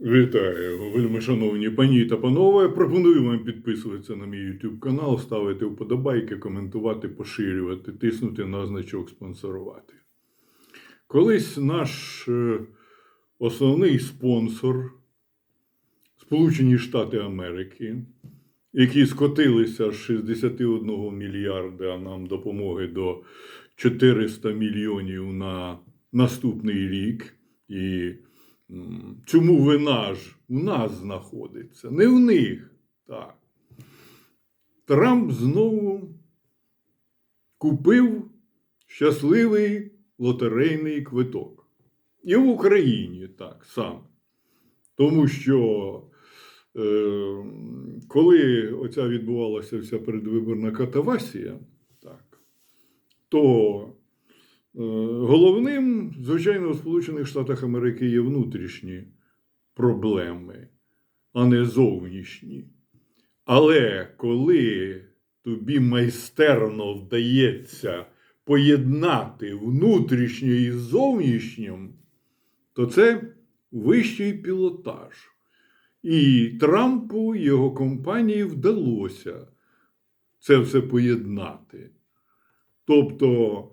Вітаю, вельми шановні пані та панове. Пропоную вам підписуватися на мій YouTube канал, ставити вподобайки, коментувати, поширювати, тиснути на значок спонсорувати. Колись наш е, основний спонсор Сполучені Штати Америки, які скотилися з 61 мільярда нам допомоги до 400 мільйонів на наступний рік. І м, цьому вина ж у нас знаходиться, не в них. Так. Трамп знову купив щасливий лотерейний квиток. І в Україні так само. Тому що е, коли оця відбувалася вся передвиборна катавасія, так, то головним, звичайно, у Сполучених Штатах Америки є внутрішні проблеми, а не зовнішні. Але коли тобі майстерно вдається поєднати внутрішнє із зовнішнім, то це вищий пілотаж. І Трампу і його компанії вдалося це все поєднати. Тобто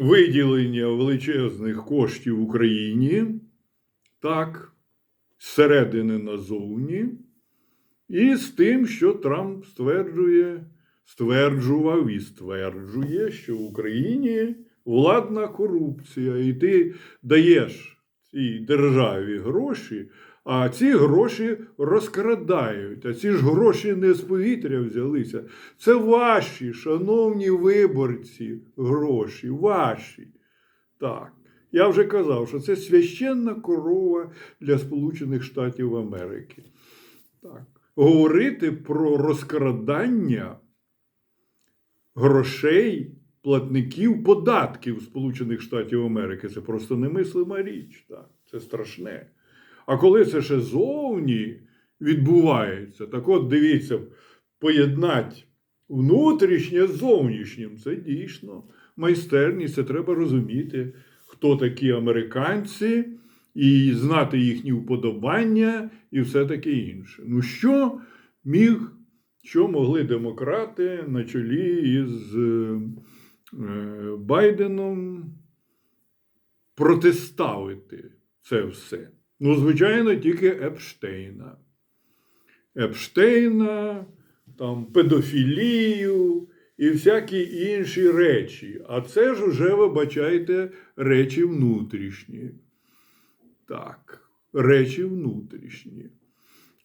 виділення величезних коштів Україні, так, зсередини назовні, і з тим, що Трамп стверджує, стверджував і стверджує, що в Україні владна корупція, і ти даєш цій державі гроші, а ці гроші розкрадають. А ці ж гроші не з повітря взялися. Це ваші, шановні виборці, гроші, ваші. Так. Я вже казав, що це священна корова для Сполучених Штатів Америки. Так. Говорити про розкрадання грошей платників податків Сполучених Штатів Америки це просто немислима річ. Так. Це страшне. А коли це ще зовні відбувається, так от дивіться, поєднати внутрішнє з зовнішнім, це дійсно майстерність, це треба розуміти, хто такі американці, і знати їхні вподобання і все таке інше. Ну що міг, що могли демократи на чолі із е, Байденом протиставити це все? Ну, звичайно, тільки Епштейна. Епштейна, там, педофілію і всякі інші речі. А це ж уже, вибачайте, речі внутрішні. Так, речі внутрішні.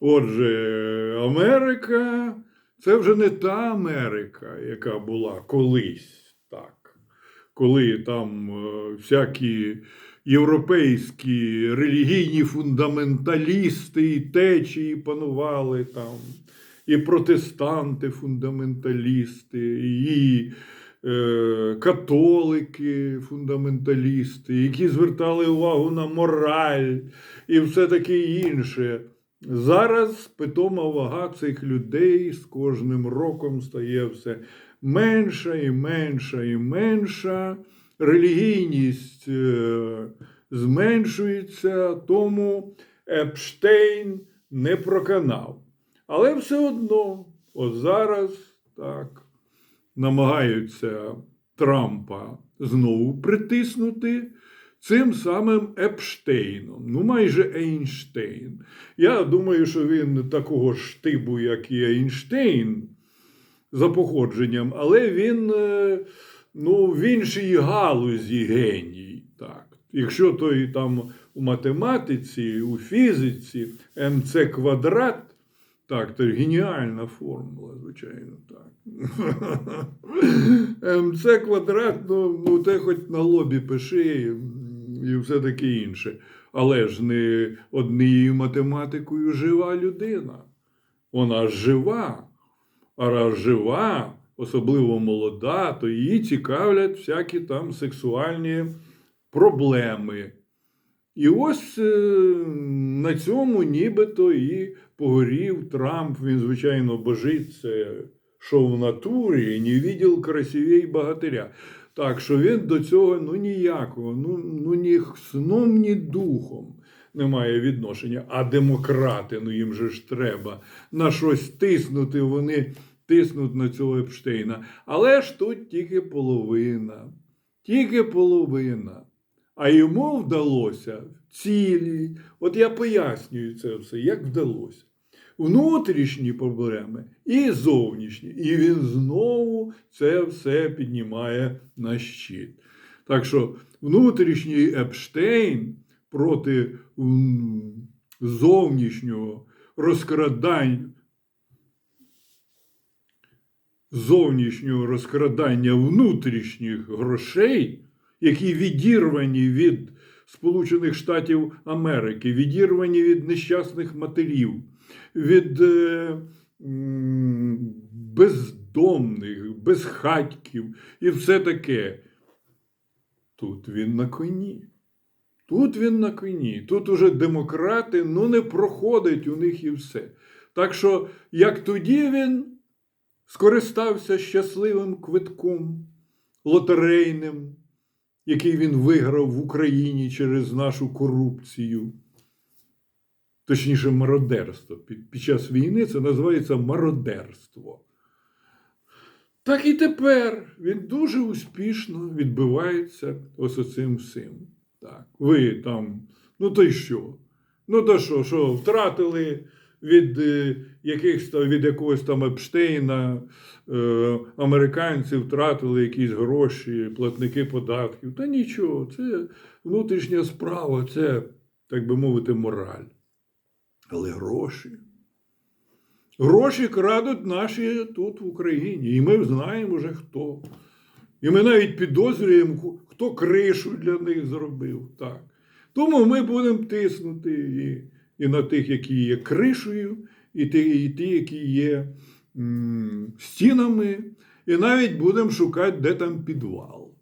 Отже, Америка це вже не та Америка, яка була колись, так, коли там е, всякі європейські релігійні фундаменталісти і течії панували там, і протестанти, фундаменталісти, і е, католики, фундаменталісти, які звертали увагу на мораль і все таке інше. Зараз питома вага цих людей з кожним роком стає все менша і менша і менша. Релігійність е, зменшується, тому Епштейн не проканав. Але все одно, от зараз так, намагаються Трампа знову притиснути цим самим Епштейном, ну майже Ейнштейн. Я думаю, що він такого ж штибу, як і Ейнштейн, за походженням, але він е, ну, в іншій галузі геній. Так. Якщо той там у математиці, у фізиці МЦ квадрат, так, це геніальна формула, звичайно, так. МЦ квадрат, ну, ну те хоч на лобі пиши і все таке інше. Але ж не однією математикою жива людина. Вона жива. А раз жива, особливо молода, то її цікавлять всякі там сексуальні проблеми. І ось е, на цьому нібито і погорів Трамп. Він, звичайно, божить це, що в натурі, не відділ красивей богатиря. Так що він до цього ну ніякого, ну, ну ні сном, ні духом не має відношення. А демократи, ну їм же ж треба на щось тиснути, вони тиснуть на цього Епштейна. Але ж тут тільки половина. Тільки половина. А йому вдалося цілі. От я пояснюю це все, як вдалося. Внутрішні проблеми і зовнішні. І він знову це все піднімає на щит. Так що внутрішній Епштейн проти зовнішнього розкрадання, зовнішнього розкрадання внутрішніх грошей, які відірвані від Сполучених Штатів Америки, відірвані від нещасних матерів, від е, бездомних, безхатьків і все таке. Тут він на коні. Тут він на коні. Тут уже демократи ну не проходить у них і все. Так що, як тоді він скористався щасливим квитком лотерейним, який він виграв в Україні через нашу корупцію, точніше, мародерство. Під, час війни це називається мародерство. Так і тепер він дуже успішно відбивається ось цим всім. Так, ви там, ну то й що? Ну то що, що втратили від е, якихось від якогось там Епштейна, е, американці втратили якісь гроші, платники податків. Та нічого, це внутрішня справа, це, так би мовити, мораль. Але гроші. Гроші крадуть наші тут в Україні. І ми знаємо вже хто. І ми навіть підозрюємо, хто кришу для них зробив. Так. Тому ми будемо тиснути і, і на тих, які є кришею, і ті, і ті які є м, стінами, і навіть будемо шукати, де там підвал.